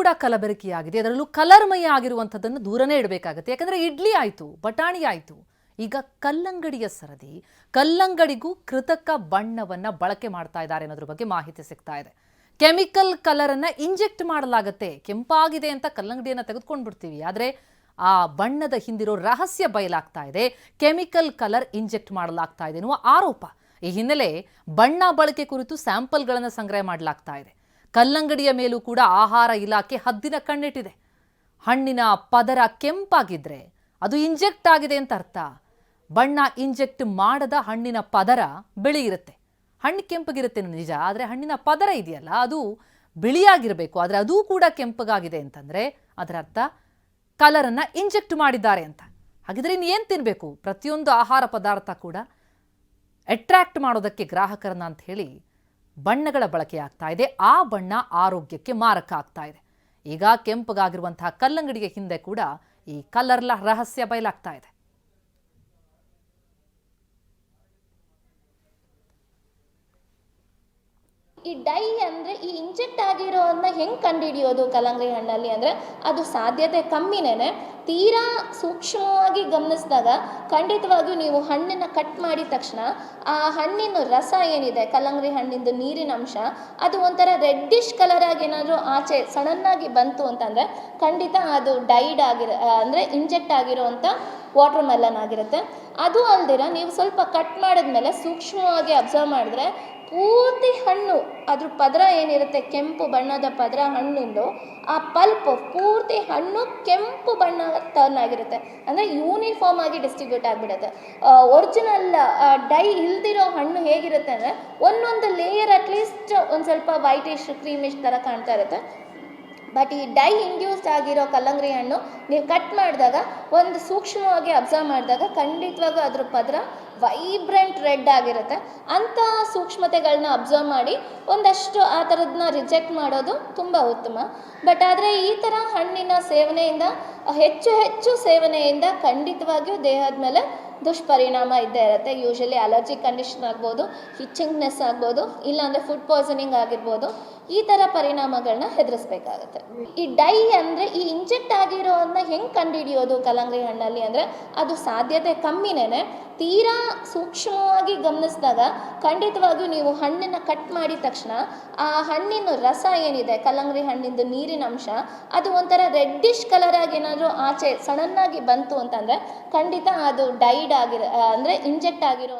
ಕೂಡ ಕಲಬೆರಕೆಯಾಗಿದೆ. ಅದರಲ್ಲೂ ಕಲರ್ಮಯ ಆಗಿರುವಂಥದ್ದನ್ನು ದೂರನೇ ಇಡಬೇಕಾಗತ್ತೆ. ಯಾಕಂದ್ರೆ ಇಡ್ಲಿ ಆಯಿತು, ಬಟಾಣಿ ಆಯಿತು. ಈಗ ಕಲ್ಲಂಗಡಿಯ ಸರದಿ, ಕಲ್ಲಂಗಡಿಗೂ ಕೃತಕ ಬಣ್ಣವನ್ನ ಬಳಕೆ ಮಾಡ್ತಾ ಇದ್ದಾರೆ ಅನ್ನೋದ್ರ ಬಗ್ಗೆ ಮಾಹಿತಿ ಸಿಗ್ತಾ ಇದೆ. Chemical ಕಲರನ್ನು inject ಮಾಡಲಾಗತ್ತೆ. ಕೆಂಪಾಗಿದೆ ಅಂತ ಕಲ್ಲಂಗಡಿಯನ್ನ ತೆಗೆದುಕೊಂಡು ಬಿಡ್ತೀವಿ ಆದ್ರೆ ಆ ಬಣ್ಣದ ಹಿಂದಿರೋ ರಹಸ್ಯ ಬಯಲಾಗ್ತಾ ಇದೆ. ಕೆಮಿಕಲ್ ಕಲರ್ ಇಂಜೆಕ್ಟ್ ಮಾಡಲಾಗ್ತಾ ಇದೆ ಎನ್ನುವ ಆರೋಪ. ಈ ಹಿನ್ನೆಲೆ ಬಣ್ಣ ಬಳಕೆ ಕುರಿತು ಸ್ಯಾಂಪಲ್ಗಳನ್ನು ಸಂಗ್ರಹ ಮಾಡಲಾಗ್ತಾ ಇದೆ. ಕಲ್ಲಂಗಡಿಯ ಮೇಲೂ ಕೂಡ ಆಹಾರ ಇಲಾಖೆ ಹದ್ದಿನ ಕಣ್ಣಿಟ್ಟಿದೆ. ಹಣ್ಣಿನ ಪದರ ಕೆಂಪಾಗಿದ್ರೆ ಅದು ಇಂಜೆಕ್ಟ್ ಆಗಿದೆ ಅಂತ ಅರ್ಥ. ಬಣ್ಣ ಇಂಜೆಕ್ಟ್ ಮಾಡದ ಹಣ್ಣಿನ ಪದರ ಬಿಳಿ ಇರುತ್ತೆ ಹಣ್ಣು ಕೆಂಪಗಿರುತ್ತೆ ನಿಜ, ಆದರೆ ಹಣ್ಣಿನ ಪದರ ಇದೆಯಲ್ಲ, ಅದು ಬಿಳಿಯಾಗಿರಬೇಕು, ಆದರೆ ಅದೂ ಕೂಡ ಕೆಂಪಗಾಗಿದೆ ಅಂತಂದ್ರೆ ಅದರ ಅರ್ಥ ಕಲರನ್ನು ಇಂಜೆಕ್ಟ್ ಮಾಡಿದ್ದಾರೆ ಅಂತ. ಹಾಗಿದ್ರೆ ಇನ್ನೇನು ತಿನ್ನಬೇಕು ಪ್ರತಿಯೊಂದು ಆಹಾರ ಪದಾರ್ಥ ಕೂಡ ಅಟ್ರ್ಯಾಕ್ಟ್ ಮಾಡೋದಕ್ಕೆ ಗ್ರಾಹಕರನ್ನ ಅಂತ ಹೇಳಿ ಬಣ್ಣಗಳ ಬಳಕೆ ಇದೆ. ಆ ಬಣ್ಣ ಆರೋಗ್ಯಕ್ಕೆ ಮಾರಕ ಆಗ್ತಾ ಇದೆ. ಈಗ ಕೆಂಪಗಾಗಿರುವಂತಹ ಕಲ್ಲಂಗಡಿಗೆ ಹಿಂದೆ ಕೂಡ ಈ ಕಲರ್ಲ ರಹಸ್ಯ ಬಯಲಾಗ್ತಾ ಇದೆ. ಈ ಡೈ ಅಂದರೆ ಈ ಇಂಜೆಕ್ಟ್ ಆಗಿರೋನ್ನ ಹೆಂಗೆ ಕಂಡುಹಿಡಿಯೋದು ಕಲ್ಲಂಗಡಿ ಹಣ್ಣಲ್ಲಿ ಅಂದರೆ ಅದು ಸಾಧ್ಯತೆ ಕಮ್ಮಿನೇ ತೀರಾ ಸೂಕ್ಷ್ಮವಾಗಿ ಗಮನಿಸಿದಾಗ ಖಂಡಿತವಾಗಿಯೂ ನೀವು ಹಣ್ಣನ್ನು ಕಟ್ ಮಾಡಿದ ತಕ್ಷಣ ಆ ಹಣ್ಣಿನ ರಸ ಏನಿದೆ, ಕಲ್ಲಂಗಡಿ ಹಣ್ಣಿಂದು ನೀರಿನ ಅಂಶ, ಅದು ಒಂಥರ ರೆಡ್ಡಿಶ್ ಕಲರ್ ಆಗಿ ಏನಾದರೂ ಆಚೆ ಸಡನ್ನಾಗಿ ಬಂತು ಅಂತಂದರೆ ಖಂಡಿತ ಅದು ಡೈಡ್ ಆಗಿರ, ಅಂದರೆ ಇಂಜೆಕ್ಟ್ ಆಗಿರೋವಂಥ ವಾಟರ್ ಮೆಲನ್ ಆಗಿರುತ್ತೆ. ಅದು ಅಲ್ದಿರ ನೀವು ಸ್ವಲ್ಪ ಕಟ್ ಮಾಡಿದ್ಮೇಲೆ ಸೂಕ್ಷ್ಮವಾಗಿ ಅಬ್ಸರ್ವ್ ಮಾಡಿದ್ರೆ ಪೂರ್ತಿ ಹಣ್ಣು, ಅದ್ರ ಪದರ ಏನಿರುತ್ತೆ? ಕೆಂಪು ಬಣ್ಣದ ಪದರ ಹಣ್ಣಿಂದು. ಆ ಪಲ್ಪ್ ಪೂರ್ತಿ ಹಣ್ಣು ಕೆಂಪು ಬಣ್ಣ ಟರ್ನ್ ಆಗಿರುತ್ತೆ. ಅಂದರೆ ಯೂನಿಫಾರ್ಮ್ ಆಗಿ ಡಿಸ್ಟ್ರಿಬ್ಯೂಟ್ ಆಗಿಬಿಡುತ್ತೆ. ಒರಿಜಿನಲ್ ಡೈ ಇಲ್ದಿರೋ ಹಣ್ಣು ಹೇಗಿರುತ್ತೆ ಅಂದರೆ ಒಂದೊಂದು ಲೇಯರ್ ಅಟ್ಲೀಸ್ಟ್ ಒಂದು ಸ್ವಲ್ಪ ವೈಟಿಶ್ ಕ್ರೀಮಿಶ್ ಥರ ಕಾಣ್ತಾ ಇರುತ್ತೆ. ಬಟ್ ಈ ಡೈ ಇಂಡ್ಯೂಸ್ಡ್ ಆಗಿರೋ ಕಲ್ಲಂಗಡಿ ಹಣ್ಣು ನೀವು ಕಟ್ ಮಾಡಿದಾಗ, ಒಂದು ಸೂಕ್ಷ್ಮವಾಗಿ ಅಬ್ಸರ್ವ್ ಮಾಡಿದಾಗ ಖಂಡಿತವಾಗೂ ಅದ್ರ ಪದರ ವೈಬ್ರೆಂಟ್ ರೆಡ್ ಆಗಿರುತ್ತೆ. ಅಂಥ ಸೂಕ್ಷ್ಮತೆಗಳನ್ನ ಅಬ್ಸರ್ವ್ ಮಾಡಿ ಒಂದಷ್ಟು ಆ ಥರದನ್ನ ರಿಜೆಕ್ಟ್ ಮಾಡೋದು ತುಂಬ ಉತ್ತಮ. ಬಟ್ ಆದರೆ ಈ ಥರ ಹಣ್ಣಿನ ಸೇವನೆಯಿಂದ, ಹೆಚ್ಚು ಹೆಚ್ಚು ಸೇವನೆಯಿಂದ ಖಂಡಿತವಾಗಿಯೂ ದೇಹದ ಮೇಲೆ ದುಷ್ಪರಿಣಾಮ ಇದ್ದೇ ಇರುತ್ತೆ. ಯೂಶಲಿ ಅಲರ್ಜಿ ಕಂಡೀಷನ್ ಆಗ್ಬೋದು ಹಿಚ್ಚಿಂಗ್ನೆಸ್ ಆಗ್ಬೋದು, ಇಲ್ಲಾಂದರೆ ಫುಡ್ ಪಾಯ್ಸನಿಂಗ್ ಆಗಿರ್ಬೋದು. ಈ ಥರ ಪರಿಣಾಮಗಳನ್ನ ಹೆದರಿಸ್ಬೇಕಾಗತ್ತೆ. ಈ ಡೈ ಅಂದರೆ ಈ ಇಂಜೆಕ್ಟ್ ಆಗಿರೋದನ್ನ ಹೆಂಗೆ ಕಂಡುಹಿಡಿಯೋದು ಕಲ್ಲಂಗಡಿ ಹಣ್ಣಲ್ಲಿ ಅಂದರೆ ಅದು ಸಾಧ್ಯತೆ ಕಮ್ಮಿನೇ ತೀರಾ ಸೂಕ್ಷ್ಮವಾಗಿ ಗಮನಿಸಿದಾಗ ಖಂಡಿತವಾಗಿಯೂ ನೀವು ಹಣ್ಣನ್ನು ಕಟ್ ಮಾಡಿದ ತಕ್ಷಣ ಆ ಹಣ್ಣಿನ ರಸ ಏನಿದೆ, ಕಲ್ಲಂಗಡಿ ಹಣ್ಣಿಂದು ನೀರಿನ ಅಂಶ, ಅದು ಒಂಥರ ರೆಡ್ಡಿಶ್ ಕಲರಾಗಿ ಏನಾದರೂ ಆಚೆ ಸಡನ್ನಾಗಿ ಬಂತು ಅಂತಂದರೆ ಖಂಡಿತ ಅದು ಡೈಡ್ ಆಗಿರೋ ಅಂದರೆ ಇಂಜೆಕ್ಟ್ ಆಗಿರೋ